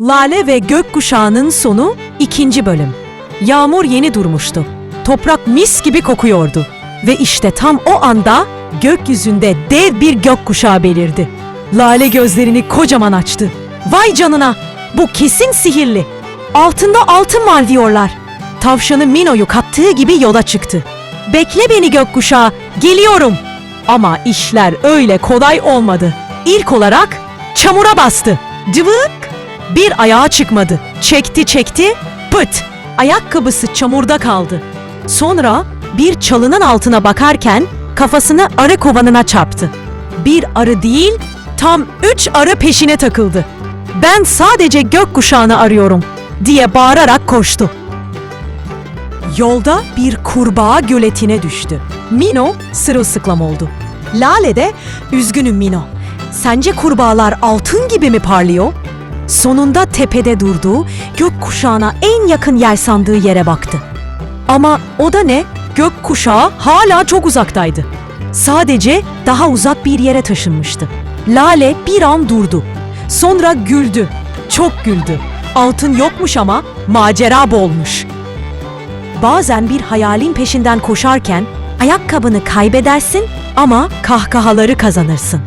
Lale ve Gökkuşağı'nın sonu ikinci bölüm. Yağmur yeni durmuştu. Toprak mis gibi kokuyordu. Ve işte tam o anda gökyüzünde dev bir gökkuşağı belirdi. Lale gözlerini kocaman açtı. Vay canına! Bu kesin sihirli. Altında altın var diyorlar. Tavşanı Mino'yu kaptığı gibi yola çıktı. Bekle beni gökkuşağı, geliyorum. Ama işler öyle kolay olmadı. İlk olarak çamura bastı. Cıvık! Bir ayağa çıkmadı. Çekti çekti, pıt! Ayakkabısı çamurda kaldı. Sonra bir çalının altına bakarken kafasını arı kovanına çarptı. Bir arı değil, tam üç arı peşine takıldı. Ben sadece gökkuşağını arıyorum diye bağırarak koştu. Yolda bir kurbağa göletine düştü. Mino sırılsıklam oldu. Lale de üzgünüm Mino. Sence kurbağalar altın gibi mi parlıyor? Sonunda tepede durduğu gökkuşağına en yakın yer sandığı yere baktı. Ama o da ne? Gökkuşağı hala çok uzaktaydı. Sadece daha uzak bir yere taşınmıştı. Lale bir an durdu. Sonra güldü. Çok güldü. Altın yokmuş ama macera bolmuş. Bazen bir hayalin peşinden koşarken ayakkabını kaybedersin ama kahkahaları kazanırsın.